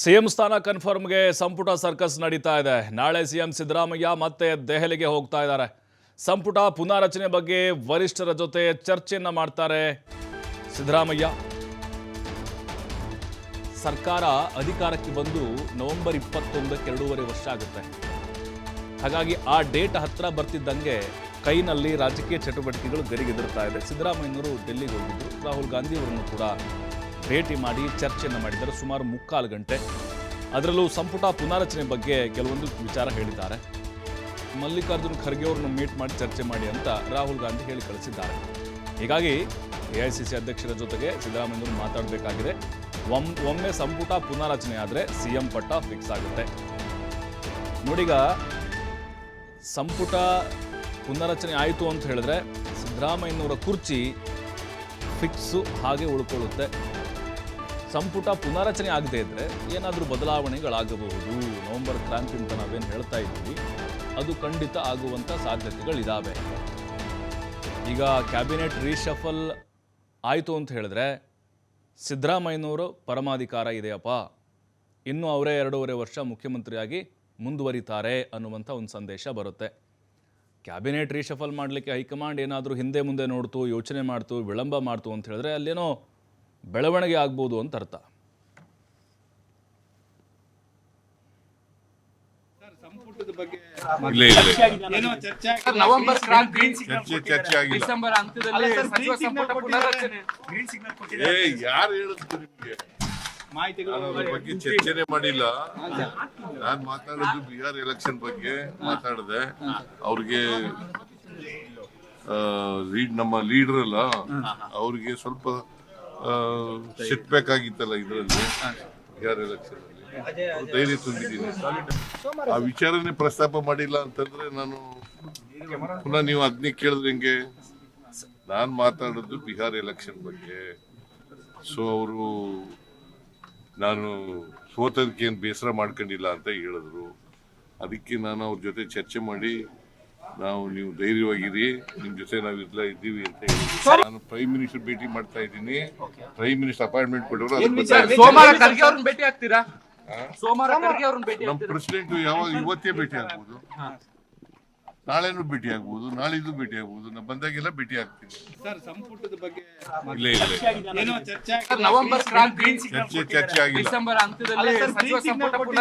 CM ಸ್ಥಾನ ಕನ್ಫರ್ಮ್ಗೆ ಸಂಪುಟ circus ನಡೀತಾ ಇದೆ. ನಾಳೆ ಸಿಎಂ ಸಿದ್ದರಾಮಯ್ಯ ಮತ್ತೆ ದೆಹಲಿಗೆ ಹೋಗ್ತಾ ಇದ್ದಾರೆ. ಸಂಪುಟ ಪುನಾರಚನೆ ಬಗ್ಗೆ ವರಿಷ್ಠರ ಜೊತೆ ಚರ್ಚೆಯನ್ನ ಮಾಡ್ತಾರೆ ಸಿದ್ದರಾಮಯ್ಯ. ಸರ್ಕಾರ ಅಧಿಕಾರಕ್ಕೆ ಬಂದು ನವೆಂಬರ್ ಇಪ್ಪತ್ತೊಂದಕ್ಕೆ ಎರಡೂವರೆ ವರ್ಷ ಆಗುತ್ತೆ. ಹಾಗಾಗಿ ಆ ಡೇಟ್ ಹತ್ರ ಬರ್ತಿದ್ದಂಗೆ ಕೈನಲ್ಲಿ ರಾಜಕೀಯ ಚಟುವಟಿಕೆಗಳು ಗರಿಗೆದರ್ತಾ ಇದೆ. ಸಿದ್ದರಾಮಯ್ಯನವರು ಡೆಲ್ಲಿಗೆ ಹೋಗಿದ್ದರು ರಾಹುಲ್ ಗಾಂಧಿ ಅವರನ್ನು ಕೂಡ ಭೇಟಿ ಮಾಡಿ ಚರ್ಚೆಯನ್ನು ಮಾಡಿದ್ದಾರೆ. ಸುಮಾರು ಮುಕ್ಕಾಲು ಗಂಟೆ. ಅದರಲ್ಲೂ ಸಂಪುಟ ಪುನಾರಚನೆ ಬಗ್ಗೆ ಕೆಲವೊಂದು ವಿಚಾರ ಹೇಳಿದ್ದಾರೆ. ಮಲ್ಲಿಕಾರ್ಜುನ್ ಖರ್ಗೆ ಅವರನ್ನು ಮೀಟ್ ಮಾಡಿ ಚರ್ಚೆ ಮಾಡಿ ಅಂತ ರಾಹುಲ್ ಗಾಂಧಿ ಹೇಳಿ ಕಳಿಸಿದ್ದಾರೆ. ಹೀಗಾಗಿ ಎಐಸಿಸಿ ಅಧ್ಯಕ್ಷರ ಜೊತೆಗೆ ಸಿದ್ದರಾಮಯ್ಯ ಮಾತಾಡಬೇಕಾಗಿದೆ. ಒಮ್, ಒಮ್ಮೆ ಸಂಪುಟ ಪುನಾರಚನೆ ಆದರೆ ಸಿಎಂ ಪಟ್ಟ ಫಿಕ್ಸ್ ಆಗುತ್ತೆ. ನೋಡಿಗ ಸಂಪುಟ ಪುನರಚನೆ ಆಯಿತು ಅಂತ ಹೇಳಿದ್ರೆ ಸಿದ್ದರಾಮಯ್ಯನವರ ಕುರ್ಚಿ ಫಿಕ್ಸು ಹಾಗೆ ಉಳ್ಕೊಳ್ಳುತ್ತೆ. ಸಂಪುಟ ಪುನಾರಚನೆ ಆಗದೇ ಇದ್ದರೆ ಏನಾದರೂ ಬದಲಾವಣೆಗಳಾಗಬಹುದು. ನವೆಂಬರ್ ಕ್ರಾಂತಿ ಅಂತ ನಾವೇನು ಹೇಳ್ತಾ ಇದ್ದೀವಿ, ಅದು ಖಂಡಿತ ಆಗುವಂಥ ಸಾಧ್ಯತೆಗಳಿದ್ದಾವೆ ಈಗ ಕ್ಯಾಬಿನೆಟ್ ರೀಶಫಲ್ ಆಯಿತು ಅಂತ ಹೇಳಿದ್ರೆ, ಸಿದ್ದರಾಮಯ್ಯನವರು ಪರಮಾಧಿಕಾರ ಇದೆಯಪ್ಪ. ಇನ್ನು ಅವರೇ ಎರಡೂವರೆ ವರ್ಷ ಮುಖ್ಯಮಂತ್ರಿಯಾಗಿ ಮುಂದುವರಿತಾರೆ ಅನ್ನುವಂಥ ಒಂದು ಸಂದೇಶ ಬರುತ್ತೆ. ಕ್ಯಾಬಿನೆಟ್ ರೀಶಫಲ್ ಮಾಡಲಿಕ್ಕೆ ಹೈಕಮಾಂಡ್ ಏನಾದರೂ ಹಿಂದೆ ಮುಂದೆ ನೋಡ್ತು, ಯೋಚನೆ ಮಾಡ್ತು, ವಿಳಂಬ ಮಾಡ್ತು ಅಂತ ಹೇಳಿದ್ರೆ ಅಲ್ಲೇನೋ ಬೆಳವಣಿಗೆ ಆಗ್ಬೋದು ಅಂತ ಅರ್ಥ. ಸಂಪುಟದ ಬಗ್ಗೆ ಇಲ್ಲ ಇಲ್ಲ. ಚರ್ಚೆ ಸರ್, ನವೆಂಬರ್ ಕ್ರಾಂತಿ ಚರ್ಚೆ ಚರ್ಚೆ ಆಗಿಲ್ಲ. ಡಿಸೆಂಬರ್ ಅಂತ್ಯದಲ್ಲಿ ಸಚಿವ ಸಂಪುಟ ಪುನರ್ರಚನೆ. ಗ್ರೀನ್ ಸಿಗ್ನಲ್ ಏ ಯಾರು ಹೇಳಿದ್ರು ನಿಮ್ಗೆ? ಮಾಹಿತಿಗಳು ಅದ್ರ ಬಗ್ಗೆ ಚರ್ಚೆನೆ ಮಾಡಿಲ್ಲ. ನಾನ್ ಮಾತಾಡೋದು ಬಿಹಾರ್ ಎಲೆಕ್ಷನ್ ಬಗ್ಗೆ ಮಾತಾಡಿದೆ. ಅವ್ರಿಗೆ ನಮ್ಮ ಲೀಡರ್ ಅಲ್ಲ ಅವ್ರಿಗೆ ಸ್ವಲ್ಪ ಸಿಟ್ಬೇಕಾಗಿತ್ತಲ್ಲ ಇದರಲ್ಲಿ? ಬಿಹಾರ್ ಎಲೆಕ್ಷನ್ ಧೈರ್ಯ ತುಂಬಿದ್ದೀನಿ. ಆ ವಿಚಾರನೇ ಪ್ರಸ್ತಾಪ ಮಾಡಿಲ್ಲ ಅಂತಂದ್ರೆ ನಾನು ಪುನಃ ನೀವು ಅದನ್ನೇ ಕೇಳಿದ್ರೆ ಹೆಂಗೆ? ನಾನು ಮಾತಾಡೋದು ಬಿಹಾರ್ ಎಲೆಕ್ಷನ್ ಬಗ್ಗೆ. ಸೊ ಅವರು ನಾನು ಸೋತದಕ್ಕೆ ಏನು ಬೇಸರ ಮಾಡ್ಕೊಂಡಿಲ್ಲ ಅಂತ ಹೇಳಿದ್ರು. ಅದಕ್ಕೆ ನಾನು ಅವ್ರ ಜೊತೆ ಚರ್ಚೆ ಮಾಡಿ ನಾವು ನೀವು ಧೈರ್ಯವಾಗಿರಿ ನಿಮ್ ಜೊತೆ ನಾವು ಇರ್ಲಾ ಇದ್ದೀವಿ ಅಂತ ಹೇಳಿ. ನಾನು ಪ್ರೈಮ್ ಮಿನಿಸ್ಟರ್ ಭೇಟಿ ಮಾಡ್ತಾ ಇದ್ದೀನಿ. ಪ್ರೈಮ್ ಮಿನಿಸ್ಟರ್ ಅಪಾಯಿಂಟ್ಮೆಂಟ್ ಕೊಟ್ಟವರು ಅದ್ರ ಬಗ್ಗೆ ಸರ್, ಸೋಮವಾರ ಖರ್ಗೆ ಅವ್ರನ್ನ ಭೇಟಿ ಆಗ್ತೀರಾ? ಸೋಮವಾರ ಖರ್ಗೆ ಅವ್ರನ್ನ ಭೇಟಿ ನಮ್ಮ ಪ್ರೆಸಿಡೆಂಟ್ ಯಾವಾಗ ಇವತ್ತೇ ಭೇಟಿ ಆಗ್ಬೋದು? ನಾಳೆನೂ ಭೇಟಿ ಆಗ್ಬಹುದು ನಾಳಿದ್ದು ಭೇಟಿ ಆಗ್ಬೋದು. ನಾವು ಬಂದಾಗೆಲ್ಲ ಭೇಟಿ ಆಗ್ತೀನಿ. ಸರ್ ಸಂಪುಟದ ಬಗ್ಗೆ ಇಲ್ಲ ಇಲ್ಲ ಏನೋ ಚರ್ಚೆ ಸರ್, ನವೆಂಬರ್ ಕ್ರಾಂತಿ ಚರ್ಚೆ ಚರ್ಚೆ ಆಗಿಲ್ಲ. ಡಿಸೆಂಬರ್ ಅಂತ್ಯದಲ್ಲಿ ಸಚಿವ ಸಂಪುಟ